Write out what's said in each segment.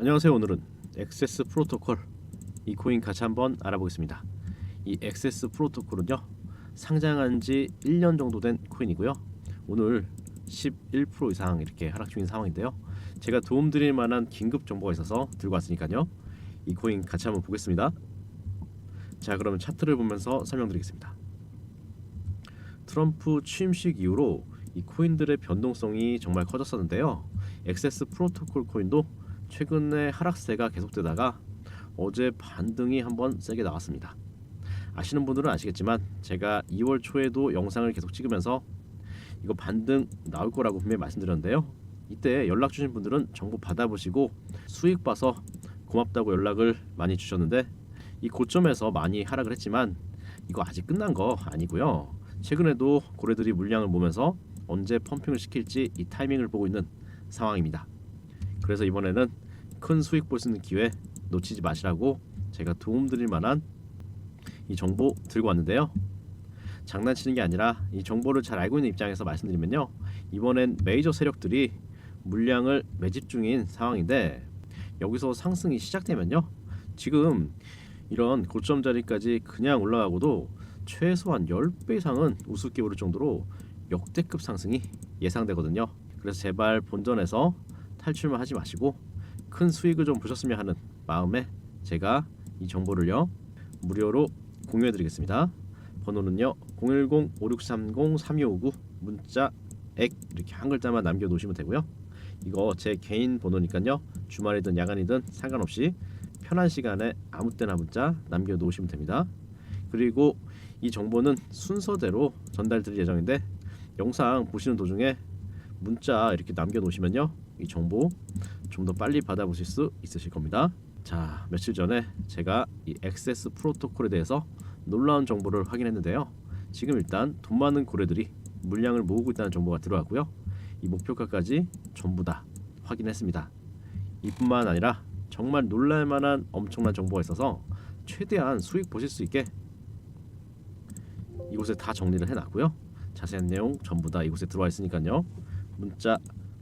안녕하세요. 오늘은 액세스 프로토콜 이 코인 같이 한번 알아보겠습니다. 이 액세스 프로토콜은요 상장한 지 1년 정도 된 코인이고요. 오늘 11% 이상 이렇게 하락 중인 상황인데요. 제가 도움드릴 만한 긴급 정보가 있어서 들고 왔으니까요. 이 코인 같이 한번 보겠습니다. 자, 그러면 차트를 보면서 설명드리겠습니다. 트럼프 취임식 이후로 이 코인들의 변동성이 정말 커졌었는데요. 액세스 프로토콜 코인도 최근에 하락세가 계속되다가 어제 반등이 한번 세게 나왔습니다. 아시는 분들은 아시겠지만 제가 2월 초에도 영상을 계속 찍으면서 이거 반등 나올 거라고 분명히 말씀드렸는데요. 이때 연락 주신 분들은 정보 받아보시고 수익 봐서 고맙다고 연락을 많이 주셨는데 이 고점에서 많이 하락을 했지만 이거 아직 끝난 거 아니고요. 최근에도 고래들이 물량을 모면서 언제 펌핑을 시킬지 이 타이밍을 보고 있는 상황입니다. 그래서 이번에는 큰 수익 볼 수 있는 기회 놓치지 마시라고 제가 도움드릴 만한 이 정보 들고 왔는데요. 장난치는 게 아니라 이 정보를 잘 알고 있는 입장에서 말씀드리면요. 이번엔 메이저 세력들이 물량을 매집 중인 상황인데 여기서 상승이 시작되면요. 지금 이런 고점 자리까지 그냥 올라가고도 최소한 10배 이상은 우습게 오를 정도로 역대급 상승이 예상되거든요. 그래서 제발 본전에서 탈출만 하지 마시고 큰 수익을 좀 보셨으면 하는 마음에 제가 이 정보를요 무료로 공유해 드리겠습니다. 번호는요 010-5630-3259 문자 액 이렇게 한 글자만 남겨 놓으시면 되고요. 이거 제 개인 번호니까요 주말이든 야간이든 상관없이 편한 시간에 아무 때나 문자 남겨 놓으시면 됩니다. 그리고 이 정보는 순서대로 전달 드릴 예정인데 영상 보시는 도중에 문자 이렇게 남겨 놓으시면요 이 정보 좀 더 빨리 받아보실 수 있으실 겁니다. 자 며칠 전에 제가 이 액세스 프로토콜에 대해서 놀라운 정보를 확인했는데요. 지금 일단 돈 많은 고래들이 물량을 모으고 있다는 정보가 들어왔고요. 이 목표가까지 전부 다 확인했습니다. 이뿐만 아니라 정말 놀랄만한 엄청난 정보가 있어서 최대한 수익 보실 수 있게 이곳에 다 정리를 해놨고요. 자세한 내용 전부 다 이곳에 들어와 있으니까요. 문자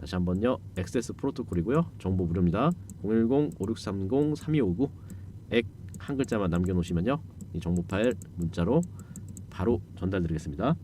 다시 한번요. 액세스 프로토콜이고요. 정보 무료입니다. 010-5630-3259 액 한 글자만 남겨놓으시면요. 이 정보 파일 문자로 바로 전달드리겠습니다.